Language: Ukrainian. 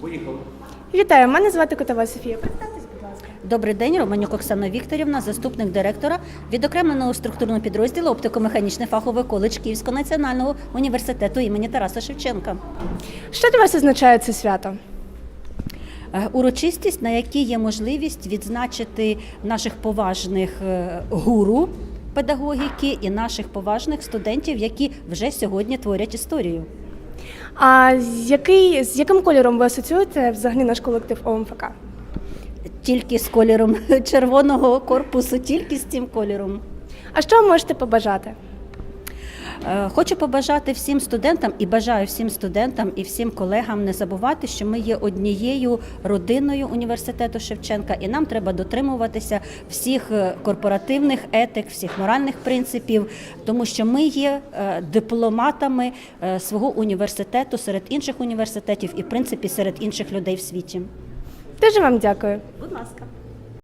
Поїхали. Вітаю, мене звати Котова Софія. Представтесь, будь ласка. Добрий день, Романюк Оксана Вікторівна, заступник директора відокремленого структурного підрозділу оптико-механічний фаховий коледж Київського національного університету імені Тараса Шевченка. Що для вас означає це свято? Е, Урочистість, на якій є можливість відзначити наших поважних е, гуру педагогіки і наших поважних студентів, які вже сьогодні творять історію. А з, який, з яким кольором ви асоціюєте взагалі наш колектив ОМФК? Тільки з кольором червоного корпусу, тільки з цим кольором. А що ви можете побажати? Е, Хочу побажати всім студентам і бажаю всім студентам і всім колегам не забувати, що ми є однією родиною університету Шевченка, і нам треба дотримуватися всіх е, корпоративних етик, всіх моральних принципів, тому що ми є е, дипломатами свого університету серед інших університетів і в принципі серед інших людей в світі. Дуже вам дякую. Будь ласка.